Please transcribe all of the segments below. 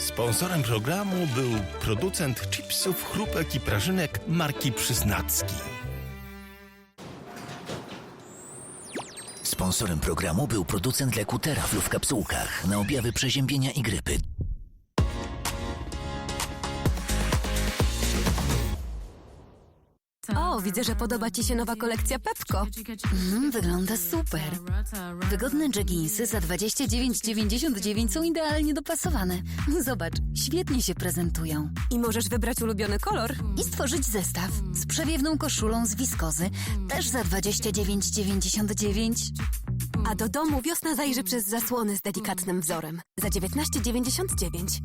Sponsorem programu był producent chipsów, chrupek i prażynek marki Przysnacki. Sponsorem programu był producent leku Teraflu w kapsułkach na objawy przeziębienia i grypy. O, widzę, że podoba Ci się nowa kolekcja Pepko. Mm, wygląda super. Wygodne jogginsy za 29,99 są idealnie dopasowane. Zobacz, świetnie się prezentują. I możesz wybrać ulubiony kolor. I stworzyć zestaw z przewiewną koszulą z wiskozy, też za 29,99. A do domu wiosna zajrzy przez zasłony z delikatnym wzorem. Za 19,99.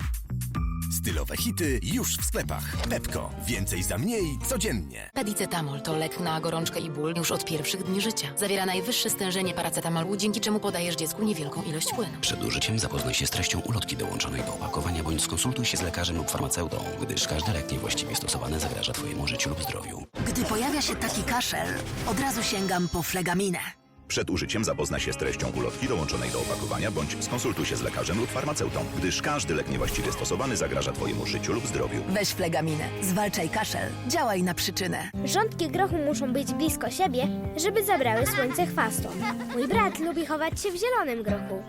Stylowe hity już w sklepach. Pepko. Więcej za mniej codziennie. Pedicetamol to lek na gorączkę i ból już od pierwszych dni życia. Zawiera najwyższe stężenie paracetamolu, dzięki czemu podajesz dziecku niewielką ilość płynu. Przed użyciem zapoznaj się z treścią ulotki dołączonej do opakowania bądź skonsultuj się z lekarzem lub farmaceutą, gdyż każdy lek niewłaściwie stosowany zagraża Twojemu życiu lub zdrowiu. Gdy pojawia się taki kaszel, od razu sięgam po flegaminę. Przed użyciem zapoznaj się z treścią ulotki dołączonej do opakowania bądź skonsultuj się z lekarzem lub farmaceutą, gdyż każdy lek niewłaściwie stosowany zagraża Twojemu życiu lub zdrowiu. Weź flegaminę, zwalczaj kaszel, działaj na przyczynę. Rządki grochu muszą być blisko siebie, żeby zabrały słońce chwastom. Mój brat lubi chować się w zielonym grochu.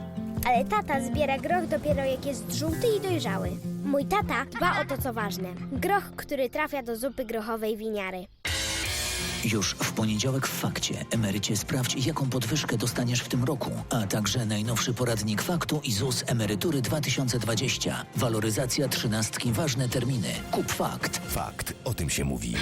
Ale tata zbiera groch dopiero jak jest żółty i dojrzały. Mój tata dba o to, co ważne. Groch, który trafia do zupy grochowej winiary. Już w poniedziałek w Fakcie emerycie sprawdź, jaką podwyżkę dostaniesz w tym roku, a także najnowszy poradnik Faktu i ZUS Emerytury 2020. Waloryzacja trzynastki, ważne terminy. Kup Fakt. Fakt. O tym się mówi.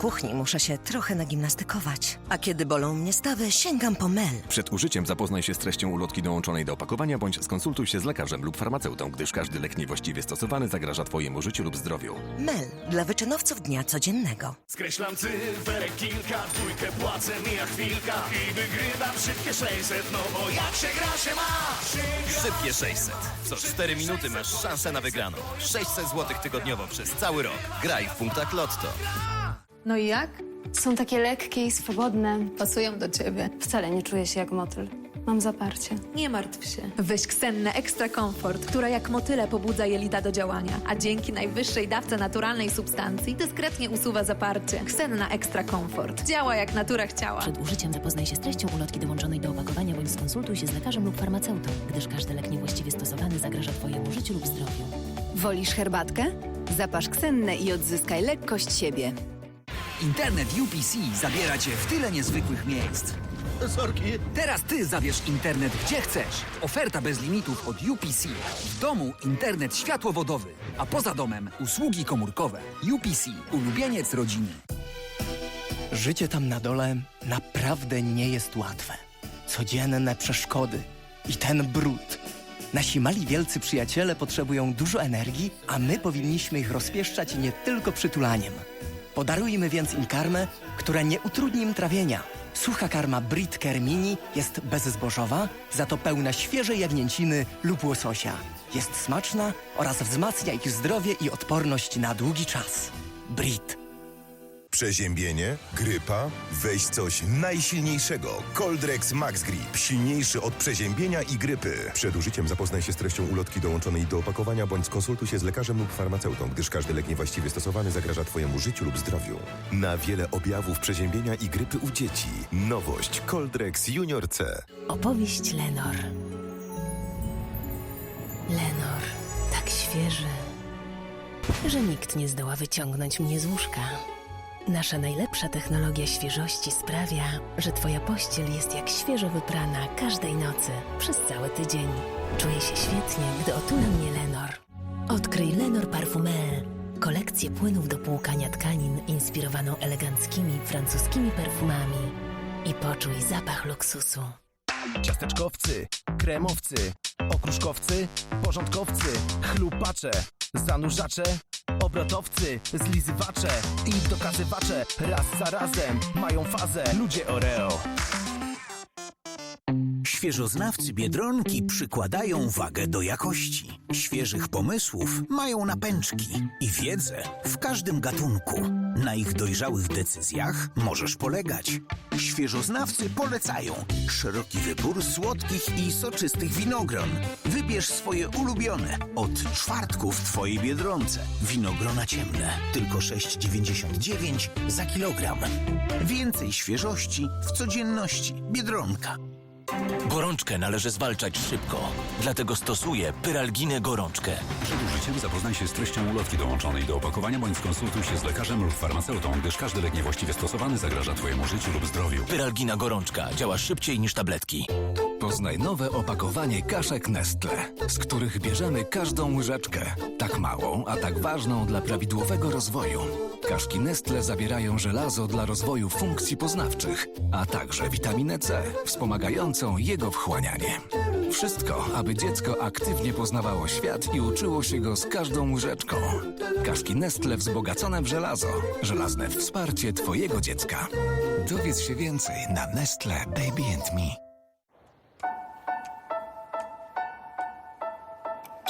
W kuchni muszę się trochę nagimnastykować, a kiedy bolą mnie stawy, sięgam po mel. Przed użyciem zapoznaj się z treścią ulotki dołączonej do opakowania bądź skonsultuj się z lekarzem lub farmaceutą, gdyż każdy lek niewłaściwie stosowany zagraża Twojemu życiu lub zdrowiu. Mel dla wyczynowców dnia codziennego. Skreślam cyferek kilka, dwójkę płacę, mija chwilka i wygrywam szybkie 600, no bo jak się gra się ma! Szybkie 600. Co 4 minuty masz szansę na wygraną. 600 zł tygodniowo przez cały rok. Graj w punktach Lotto. No i jak? Są takie lekkie i swobodne. Pasują do ciebie. Wcale nie czuję się jak motyl. Mam zaparcie. Nie martw się. Weź Ksennę Extra Comfort, która jak motyle pobudza jelita do działania, a dzięki najwyższej dawce naturalnej substancji dyskretnie usuwa zaparcie. Ksenna Extra Comfort. Działa jak natura chciała. Przed użyciem zapoznaj się z treścią ulotki dołączonej do opakowania bądź skonsultuj się z lekarzem lub farmaceutą, gdyż każdy lek niewłaściwie stosowany zagraża Twojemu życiu lub zdrowiu. Wolisz herbatkę? Zapasz ksennę i odzyskaj lekkość siebie. Internet UPC zabiera cię w tyle niezwykłych miejsc. Sorki. Teraz ty zabierz internet gdzie chcesz. Oferta bez limitów od UPC. W domu internet światłowodowy, a poza domem usługi komórkowe. UPC. Ulubieniec rodziny. Życie tam na dole naprawdę nie jest łatwe. Codzienne przeszkody i ten brud. Nasi mali wielcy przyjaciele potrzebują dużo energii, a my powinniśmy ich rozpieszczać nie tylko przytulaniem. Podarujmy więc im karmę, która nie utrudni im trawienia. Sucha karma Brit Care Mini jest bezzbożowa, za to pełna świeżej jagnięciny lub łososia. Jest smaczna oraz wzmacnia ich zdrowie i odporność na długi czas. Brit. Przeziębienie, grypa, weź coś najsilniejszego. Coldrex Max Grip. Silniejszy od przeziębienia i grypy. Przed użyciem zapoznaj się z treścią ulotki dołączonej do opakowania bądź skonsultuj się z lekarzem lub farmaceutą, gdyż każdy lek niewłaściwie stosowany zagraża Twojemu życiu lub zdrowiu. Na wiele objawów przeziębienia i grypy u dzieci. Nowość Coldrex Junior C. Opowieść Lenor. Lenor, tak świeży, że nikt nie zdoła wyciągnąć mnie z łóżka. Nasza najlepsza technologia świeżości sprawia, że Twoja pościel jest jak świeżo wyprana każdej nocy przez cały tydzień. Czuję się świetnie, gdy otula mnie Lenor. Odkryj Lenor Parfumel, kolekcję płynów do płukania tkanin inspirowaną eleganckimi francuskimi perfumami i poczuj zapach luksusu. Ciasteczkowcy, kremowcy, okruszkowcy, porządkowcy, chlupacze, zanurzacze, obrotowcy, zlizywacze i dokazywacze raz za razem mają fazę ludzie Oreo. Świeżoznawcy Biedronki przykładają wagę do jakości. Świeżych pomysłów mają napęczki i wiedzę w każdym gatunku. Na ich dojrzałych decyzjach możesz polegać. Świeżoznawcy polecają szeroki wybór słodkich i soczystych winogron. Wybierz swoje ulubione od czwartku w Twojej Biedronce. Winogrona ciemne, tylko 6,99 za kilogram. Więcej świeżości w codzienności. Biedronka. Gorączkę należy zwalczać szybko. Dlatego stosuję pyralginę gorączkę. Przed użyciem zapoznaj się z treścią ulotki dołączonej do opakowania bądź skonsultuj się z lekarzem lub farmaceutą, gdyż każdy lek niewłaściwie stosowany zagraża Twojemu życiu lub zdrowiu. Pyralgina gorączka działa szybciej niż tabletki. Poznaj nowe opakowanie kaszek Nestle, z których bierzemy każdą łyżeczkę. Tak małą, a tak ważną dla prawidłowego rozwoju. Kaszki Nestle zawierają żelazo dla rozwoju funkcji poznawczych, a także witaminę C, wspomagającą jego wchłanianie. Wszystko, aby dziecko aktywnie poznawało świat i uczyło się go z każdą łyżeczką. Kaszki Nestle wzbogacone w żelazo. Żelazne wsparcie Twojego dziecka. Dowiedz się więcej na Nestle Baby and Me.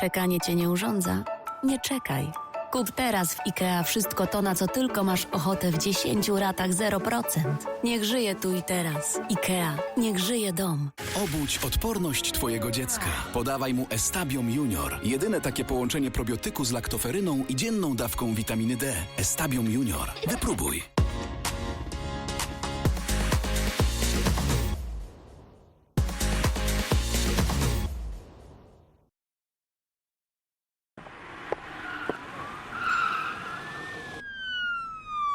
Czekanie cię nie urządza? Nie czekaj. Kup teraz w IKEA wszystko to, na co tylko masz ochotę w 10 ratach 0%. Niech żyje tu i teraz. IKEA. Niech żyje dom. Obudź odporność Twojego dziecka. Podawaj mu Estabium Junior. Jedyne takie połączenie probiotyku z laktoferyną i dzienną dawką witaminy D. Estabium Junior. Wypróbuj.